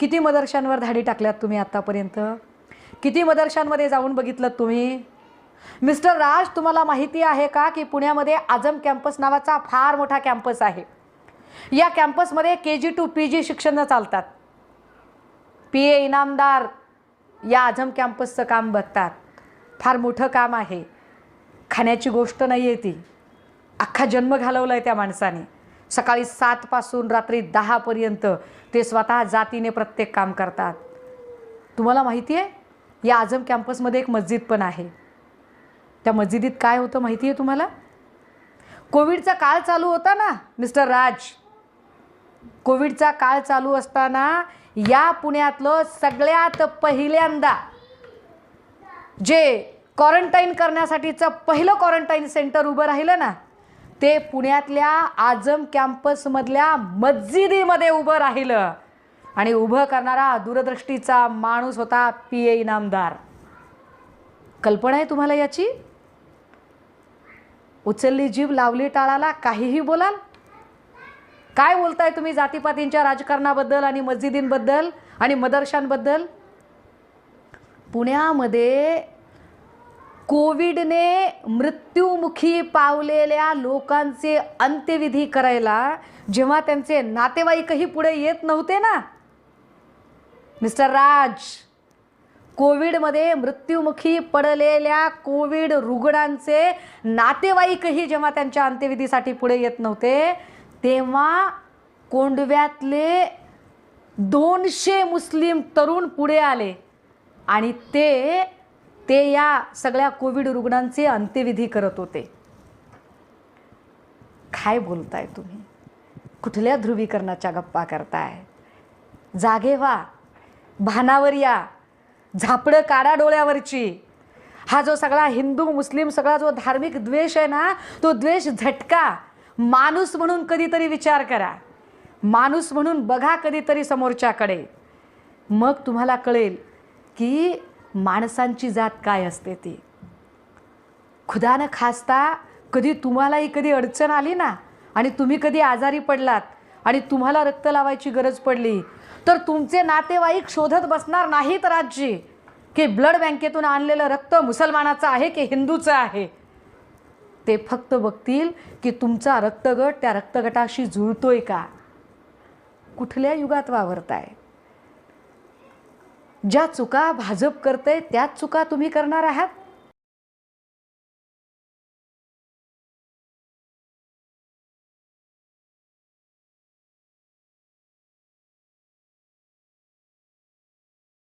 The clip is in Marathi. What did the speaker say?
किती मदरशांवर धाडी टाकल्यात तुम्ही आत्तापर्यंत किती मदरशांमध्ये जाऊन बघितलं तुम्ही? मिस्टर राज तुम्हाला माहिती आहे का की पुण्यामध्ये आजम कॅम्पस नावाचा फार मोठा कॅम्पस आहे. या कॅम्पसमध्ये के जी टू पी जी शिक्षणं चालतात. पी ए इनामदार या आझम कॅम्पसचं काम बघतात. फार मोठं काम आहे. खाण्याची गोष्ट नाही आहे ती. अख्खा जन्म घालवला आहे त्या माणसाने. सकाळी सातपासून रात्री दहापर्यंत ते स्वतः जातीने प्रत्येक काम करतात. तुम्हाला माहिती आहे? या आझम कॅम्पसमध्ये एक मस्जिद पण आहे. त्या मस्जिदीत काय होतं माहिती आहे तुम्हाला? कोविडचा काळ चालू होता ना मिस्टर राज. कोविडचा काळ चालू असताना या पुण्यातलं सगळ्यात पहिल्यांदा जे क्वारंटाईन करण्यासाठीचं पहिलं क्वारंटाईन सेंटर उभं राहिलं ना ते पुण्यातल्या आझम कॅम्पसमधल्या मस्जिदीमध्ये उभं राहिलं. आणि उभं करणारा दूरदृष्टीचा माणूस होता पी ए इनामदार. कल्पना आहे तुम्हाला याची? उचलली जीभ लावली टाळाला काहीही बोलाल? काय बोलताय तुम्ही जातीपातींच्या राजकारणाबद्दल आणि मस्जिदींबद्दल आणि मदरशांबद्दल? पुण्यामध्ये कोविडने मृत्युमुखी पावलेल्या लोकांचे अंत्यविधी करायला जेव्हा त्यांचे नातेवाईकही पुढे येत नव्हते ना? मिस्टर राज कोविडमध्ये मृत्युमुखी पडलेल्या कोविड रुग्णांचे नातेवाईकही जेव्हा त्यांच्या अंत्यविधीसाठी पुढे येत नव्हते तेव्हा कोंडव्यातले दोनशे मुस्लिम तरुण पुढे आले आणि ते ते या सगळ्या कोविड रुग्णांचे अंत्यविधी करत होते. काय बोलताय तुम्ही? कुठल्या ध्रुवीकरणाच्या गप्पा करताय? जागे व्हा. भानावर या. झापडं काढा डोळ्यावरची. हा जो सगळा हिंदू मुस्लिम सगळा जो धार्मिक द्वेष आहे ना तो द्वेष झटका. माणूस म्हणून कधीतरी विचार करा. माणूस म्हणून बघा कधीतरी समोरच्याकडे. मग तुम्हाला कळेल की माणसांची जात काय असते ती? खुदानं खासता कधी तुम्हालाही कधी अडचण आली ना आणि तुम्ही कधी आजारी पडलात आणि तुम्हाला रक्त लावायची गरज पडली तर तुमचे नातेवाईक शोधत बसणार नाहीत राज्य की ब्लड बँकेतून आणलेलं रक्त मुसलमानाचं आहे की हिंदूचं आहे? ते फक्त बघतील की तुमचा रक्तगट त्या रक्तगटाशी जुळतोय का? कुठल्या युगात वावरताय? ज्या चुका भाजप करते त्याच चुका तुम्ही करणार आहात?